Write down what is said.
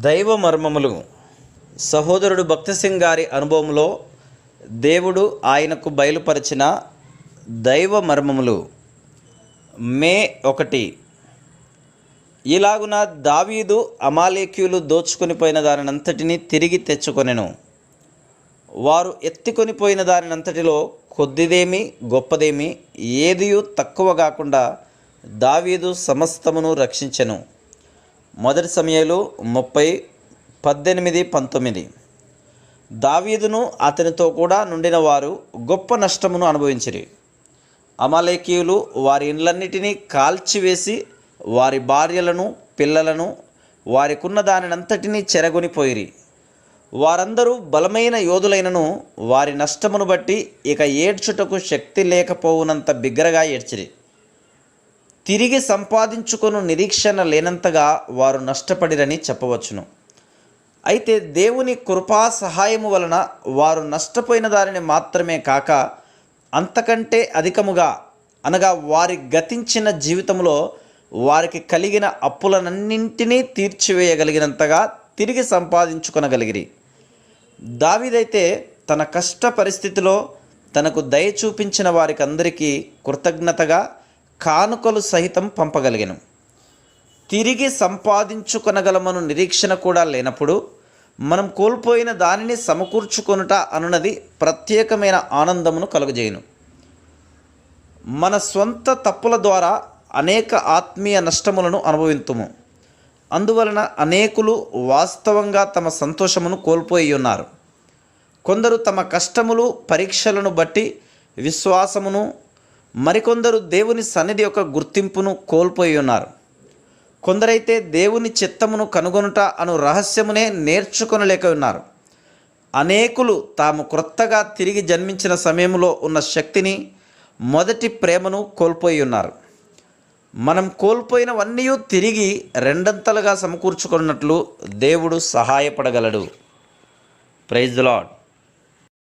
దైవ మర్మములు సహోదరుడు భక్తసింగ్ గారి అనుభవంలో దేవుడు ఆయనకు బయలుపరిచిన దైవ మర్మములు మే ఒకటి. ఇలాగున దావీదు అమాలేక్యులు దోచుకొని పోయిన దానినంతటిని తిరిగి తెచ్చుకొనెను. వారు ఎత్తుకొని పోయిన దానినంతటిలో కొద్దిదేమి గొప్పదేమి ఏదియూ తక్కువ కాకుండా దావీదు సమస్తమును రక్షించెను. మొదటి సమయాలు ముప్పై పద్దెనిమిది పంతొమ్మిది. దావీదును అతనితో కూడా నుండిన వారు గొప్ప నష్టమును అనుభవించిరి. అమలేకీయులు వారి ఇండ్లన్నిటినీ కాల్చివేసి వారి భార్యలను పిల్లలను వారికున్న దానినంతటినీ చెరగొనిపోయిరి వారందరూ బలమైన యోధులైనను వారి నష్టమును బట్టి ఇక ఏడ్చుటకు శక్తి లేకపోవునంత బిగ్గరగా ఏడ్చిరి. తిరిగి సంపాదించుకొను నిరీక్షణ లేనంతగా వారు నష్టపడిరని చెప్పవచ్చును. అయితే దేవుని కృపా సహాయము వలన వారు నష్టపోయిన దానిని మాత్రమే కాక అంతకంటే అధికముగా అనగా వారి గతించిన జీవితంలో వారికి కలిగిన అప్పులనన్నింటినీ తీర్చివేయగలిగినంతగా తిరిగి సంపాదించుకొనగలిగిరి. దావిదైతే తన కష్ట పరిస్థితిలో తనకు దయ చూపించిన వారికి అందరికీ కృతజ్ఞతగా కానుకలు సహితం పంపగలిగాను. తిరిగి సంపాదించుకొనగలమను నిరీక్షణ కూడా లేనప్పుడు మనం కోల్పోయిన దానిని సమకూర్చుకొనుట అనున్నది ప్రత్యేకమైన ఆనందమును కలుగజేయును. మన స్వంత తప్పుల ద్వారా అనేక ఆత్మీయ నష్టములను అనుభవింతుము. అందువలన అనేకులు వాస్తవంగా తమ సంతోషమును కోల్పోయి ఉన్నారు కొందరు తమ కష్టములు పరీక్షలను బట్టి విశ్వాసమును మరికొందరు దేవుని సన్నిధి యొక్క గుర్తింపును కోల్పోయి ఉన్నారు. కొందరైతే దేవుని చిత్తమును కనుగొనుట అను రహస్యమునే నేర్చుకొనలేక ఉన్నారు. అనేకులు తాము క్రొత్తగా తిరిగి జన్మించిన సమయంలో ఉన్న శక్తిని మొదటి ప్రేమను కోల్పోయి ఉన్నారు. మనం కోల్పోయినవన్నీ తిరిగి రెండంతలుగా సమకూర్చుకున్నట్లు దేవుడు సహాయపడగలడు. Praise lord